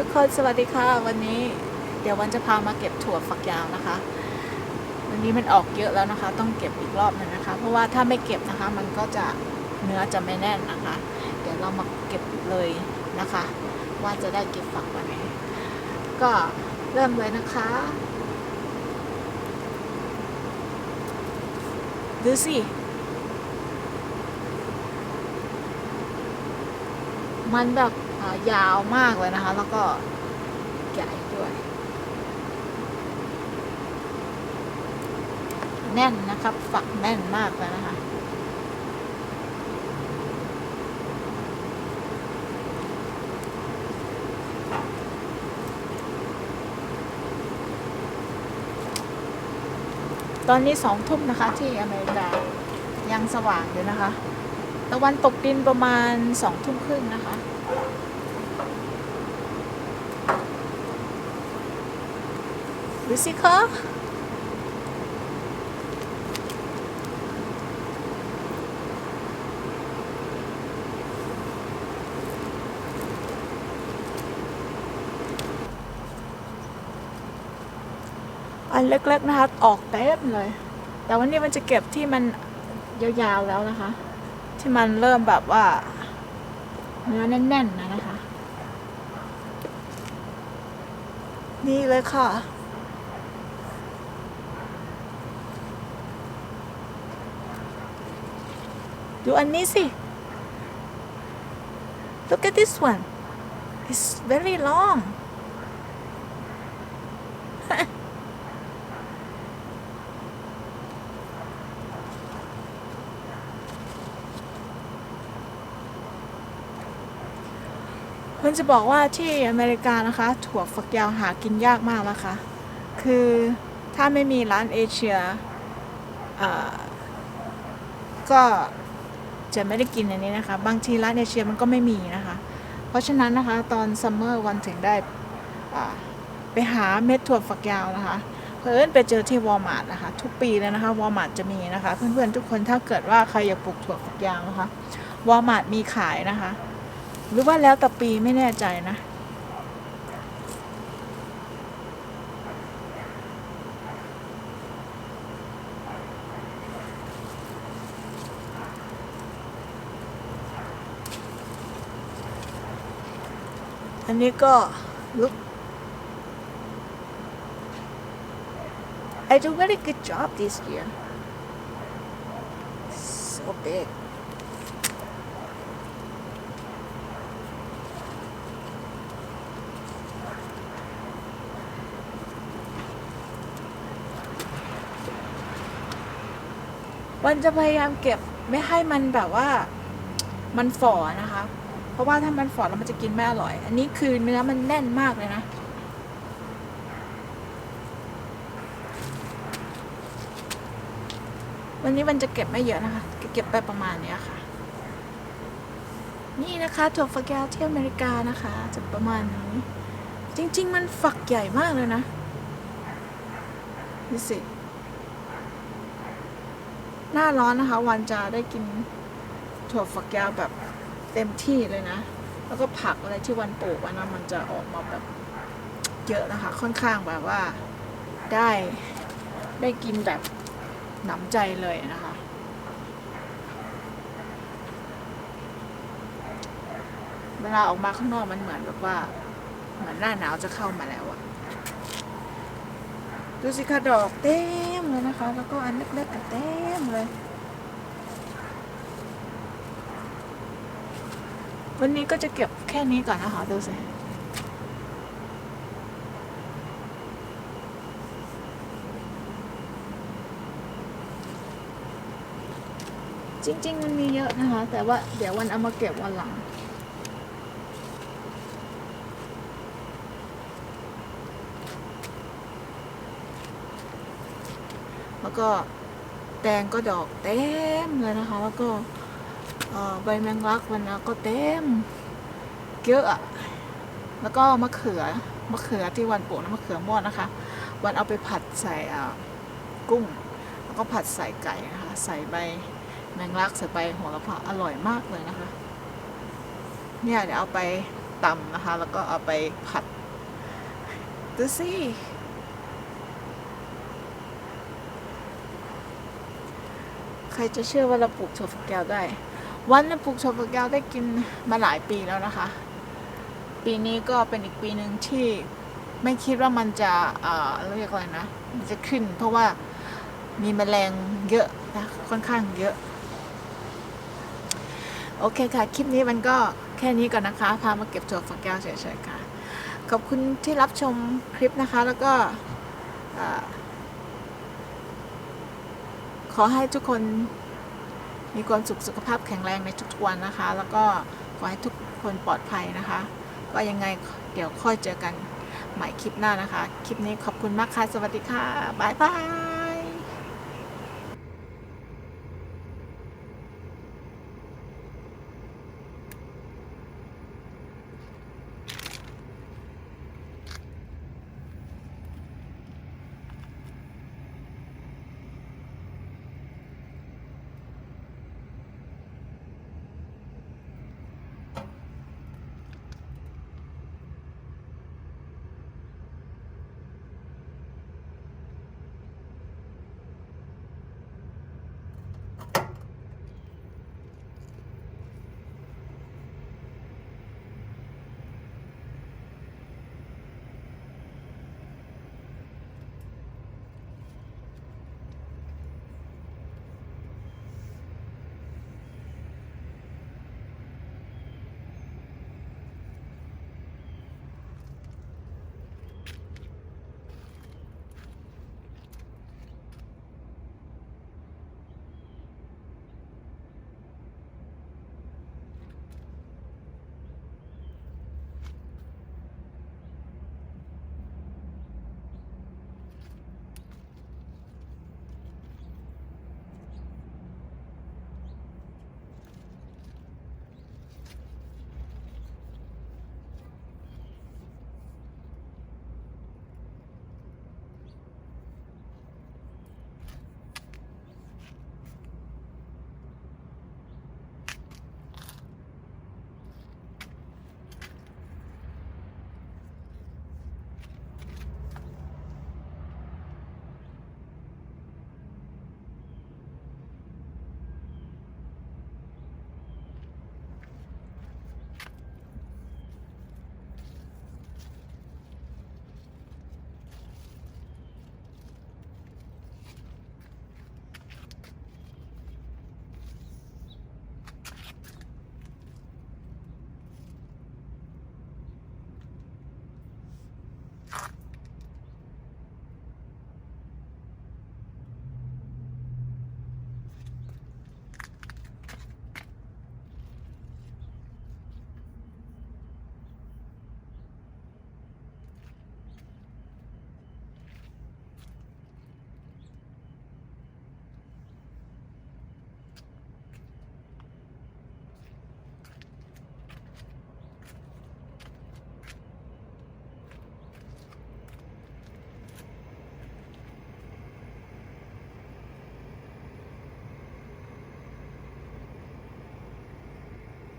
ทุกคนสวัสดีค่ะ วันนี้เดี๋ยววันจะพามาเก็บถั่วฝักยาวนะคะ วันนี้มันออกเยอะแล้วนะคะ ต้องเก็บอีกรอบหนึงนะคะ เพราะว่าถ้าไม่เก็บนะคะ มันก็จะเนื้อจะไม่แน่นนะคะ เดี๋ยวเรามาเก็บเลยนะคะ ว่าจะได้เก็บฝักวันไหนก็เริ่มเลยนะคะ ดูสิมันแบบ ยาวมากเลยนะคะ แล้วก็ใหญ่ด้วย แน่นนะครับ ฝักแน่นมากเลยนะคะ ตอนนี้สองทุ่มนะคะ ที่อเมริกายังสว่างอยู่นะคะ ตะวันตกดินประมาณสองทุ่มครึ่งนะคะ ดูสิคะอันเล็กๆนะคะ ออกเต็มเลย แต่วันนี้มันจะเก็บที่มันยาวๆแล้วนะคะ ที่มันเริ่มแบบว่าเนื้อแน่นๆนะนะคะ นี่เลยค่ะ ดูอันนี้สิ look at this one it's very long เพื่อนจะบอกว่าที่อเมริกานะคะ ถั่วฝักยาวหากินยากมากนะคะ คือถ้าไม่มีร้านเอเชียก็ จะไม่ได้กินอันนี้นะคะ บางทีร้านเอเชียมันก็ไม่มีนะคะ เพราะฉะนั้นนะคะตอนซัมเมอร์วันถึงได้ไปหาเม็ดถั่วฝักยาวนะคะเพื่อนไปเจอที่วอลมาร์ทนะคะ ทุกปีเลยนะคะวอลมาร์ทจะมีนะคะ เพื่อนๆทุกคนถ้าเกิดว่าใครอยากปลูกถั่วฝักยาวนะคะวอลมาร์ทมีขายนะคะ หรือว่าแล้วแต่ปีไม่แน่ใจนะ อันนี้ก็ look I do very good job this year so big วันจะพยายามเก็บไม่ให้มันแบบว่ามันฝ่อนะคะ ราะว่าถ้ามันฝ่อแล้วมันจะกินไม่อร่อย อันนี้คือเนื้อมันแน่นมากเลยนะวันนี้มันจะเก็บไม่เยอะนะคะเก็บไปประมาณนี้ค่ะ นี่นะคะถั่วฝักยาวที่อเมริกานะคะ จะประมาณนี้ จริง ๆ มันฝักใหญ่มากเลยนะดูสิหน้าร้อนนะคะ วันจะได้กินถั่วฝักยาวแบบ เต็มที่เลยนะ แล้วก็ผักอะไรที่วันปลูกวันนั้นมันจะออกมาแบบเยอะนะคะ ค่อนข้างแบบว่าได้ได้กินแบบหนำใจเลยนะคะ เวลาออกมาข้างนอกมันเหมือนแบบว่า เหมือนหน้าหนาวจะเข้ามาแล้วอะดูสิคะดอกเต็มเลยนะคะ แล้วก็อันเล็กๆก็เต็มเลย วันนี้ก็จะเก็บแค่นี้ก่อนนะคะดูสิจริง ๆ มันมีเยอะนะคะ แต่ว่าเดี๋ยววันเอามาเก็บวันหลัง แล้วก็แตงก็ดอกเต็มเลยนะคะ แล้วก็ ใบแมงลักวันนะก็เต็มเยอะแล้วก็มะเขือมะเขือที่วันปลูกนะมะเขือม่วงนะคะ วันเอาไปผัดใส่กุ้ง แล้วก็ผัดใส่ไก่นะคะใส่ใบแมงลักใส่ใบโหัวละพาอร่อยมากเลยนะคะ เนี่ยเดี๋ยวเอาไปตำนะคะ แล้วก็เอาไปผัดดูสิใครจะเชื่อว่าเราปลูกถั่วฝักยาวได้ วันปลูกถั่วฝักยาวได้กินมาหลายปีแล้วนะคะ ปีนี้ก็เป็นอีกปีหนึ่งที่ไม่คิดว่ามันจะเอ่อเรียกอะไรนะ มันจะขึ้น เพราะว่ามีแมลงเยอะนะค่อนข้างเยอะ โอเคค่ะ คลิปนี้มันก็แค่นี้ก่อนนะคะ พามาเก็บถั่วฝักยาวเฉยๆค่ะ ขอบคุณที่รับชมคลิปนะคะ แล้วก็ขอให้ทุกคน มีความสุขสุขภาพแข็งแรงในทุกๆวันนะคะ แล้วก็ขอให้ทุกคนปลอดภัยนะคะ ก็ยังไงเดี๋ยวค่อยเจอกันใหม่คลิปหน้านะคะ คลิปนี้ขอบคุณมากค่ะ สวัสดีค่ะ บ๊ายบาย